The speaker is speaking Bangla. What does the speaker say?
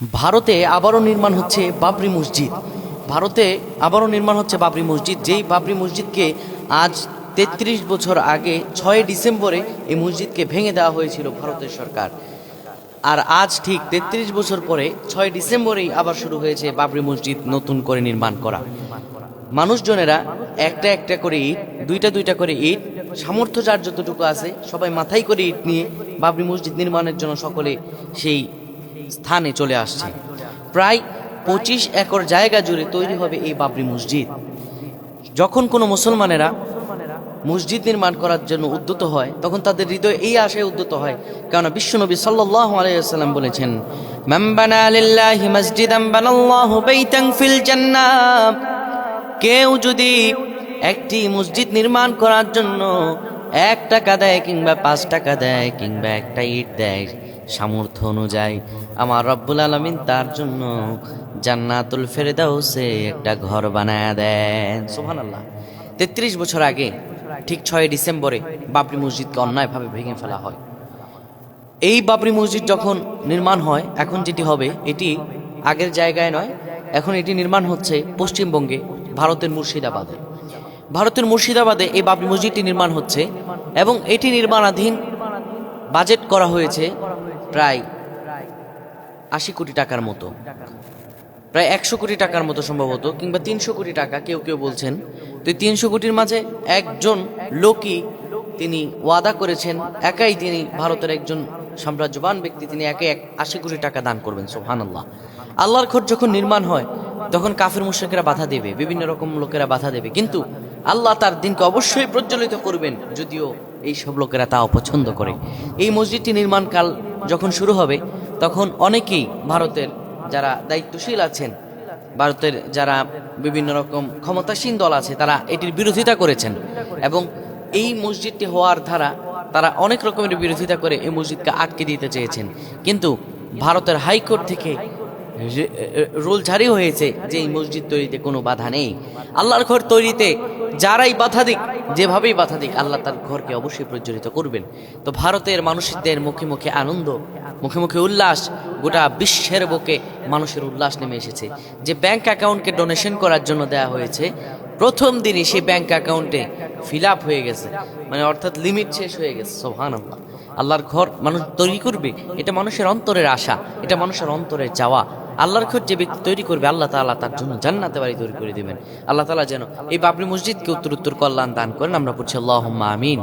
ভারতে আবারও নির্মাণ হচ্ছে বাবরি মসজিদ। ভারতে আবারও নির্মাণ হচ্ছে বাবরি মসজিদ। যেই বাবরি মসজিদকে আজ তেত্রিশ বছর আগে ছয় ডিসেম্বরে এই মসজিদকে ভেঙে দেওয়া হয়েছিল ভারতের সরকার। আর আজ ঠিক তেত্রিশ বছর পরে ছয় ডিসেম্বরেই আবার শুরু হয়েছে বাবরি মসজিদ নতুন করে নির্মাণ করা। মানুষজনেরা একটা একটা করে ইট, দুইটা দুইটা করে ইট সামর্থ্য যার যতটুকু আছে সবাই মাথায় করে ইট নিয়ে বাবরি মসজিদ নির্মাণের জন্য সকলে সেই স্থানে চলে আসছে। প্রায় পঁচিশ একর জায়গা জুড়ে তৈরি হবে এই বাবরি মসজিদ। যখন কোনো মুসলমানেরা মসজিদ নির্মাণ করার জন্য উদ্যত হয়, তখন তাদের হৃদয় এই আশায় উদ্যত হয়। কেননা বিশ্বনবী সাল্লাল্লাহু আলাইহি ওয়াসাল্লাম বলেছেন কেউ যদি একটি মসজিদ নির্মাণ করার জন্য এক টাকা দেয় কিংবা পাঁচ টাকা দেয় কিংবা একটা ইট দেয় সামর্থ্য অনুযায়ী। আমার রব্বুল আলমিন তার জন্য জান্নাতুল ফেরেদাউসে একটা ঘর বানায় দেন। সোহান আল্লাহ তেত্রিশ বছর আগে, ঠিক ছয় ডিসেম্বরে বাবরি মসজিদকে অন্যায়ভাবে ভেঙে ফেলা হয়। এই বাবরি মসজিদ যখন নির্মাণ হয়, এখন যেটি হবে, এটি আগের জায়গায় নয়, এখন এটি নির্মাণ হচ্ছে পশ্চিমবঙ্গে, ভারতের মুর্শিদাবাদে। ভারতের মুর্শিদাবাদে এই বাবরি মসজিদটি নির্মাণ হচ্ছে এবং এটি নির্মাণাধীন বাজেট করা হয়েছে প্রায় আশি কোটি টাকার মতো। প্রায় একশো কোটি টাকার মতো সম্ভবত, কিংবা তিনশো কোটি টাকা, কেউ কেউ বলছেন। তো তিনশো কোটির মাঝে একজন লোকই তিনি ওয়াদা করেছেন, একাই তিনি ভারতের একজন সাম্রাজ্যবান ব্যক্তি, তিনি একে এক আশি কোটি টাকা দান করবেন সোহান আল্লাহ আল্লাহর ঘর যখন নির্মাণ হয়, তখন কাফের মুশ্রিকেরা বাধা দেবে, বিভিন্ন রকম লোকেরা বাধা দেবে। কিন্তু আল্লাহ তার দিনকে অবশ্যই প্রজ্বলিত করবেন, যদিও এই সব লোকেরা তা অপছন্দ করে। এই মসজিদটি নির্মাণকাল যখন শুরু হবে, তখন অনেকেই ভারতের যারা দায়িত্বশীল আছেন, ভারতের যারা বিভিন্ন রকম ক্ষমতাসীন দল আছে, তারা এটির বিরোধিতা করেছেন। এবং এই মসজিদটি হওয়ার ধারা, তারা অনেক রকমের বিরোধিতা করে এই মসজিদকে আটকে দিতে চেয়েছেন। কিন্তু ভারতের হাইকোর্ট থেকে রুল জারি হয়েছে যে এই মসজিদ তৈরিতে কোনো বাধা নেই। আল্লাহর ঘর তৈরিতে যারাই বাধা দিক, যেভাবেই বাধা দিক, আল্লাহ তার ঘরকে অবশ্যই প্রজ্বলিত করবেন। তো ভারতের মানুষদের মুখে মুখে আনন্দ, মুখে মুখে উল্লাস, গোটা বিশ্বের বুকে মানুষের উল্লাস নেমে এসেছে। যে ব্যাংক অ্যাকাউন্টকে ডোনেশন করার জন্য দেওয়া হয়েছে, প্রথম দিনই সেই ব্যাংক অ্যাকাউন্টে ফিল আপ হয়ে গেছে। মানে অর্থাৎ লিমিট শেষ হয়ে গেছে সোহান আল্লাহ আল্লাহর ঘর মানুষ তৈরি করবে, এটা মানুষের অন্তরের আশা, এটা মানুষের অন্তরের চাওয়া। আল্লাহর খোঁজ যে ব্যক্তি তৈরি করবে, আল্লাহ তালা তার জন্য জান্নাতে বাড়ি তৈরি করে দেবেন। আল্লাহ তালা যেন এই বাবরি মসজিদকে উত্তর উত্তর কল্যাণ দান করেন। আমরা পড়ছি আল্লাহ আমিন।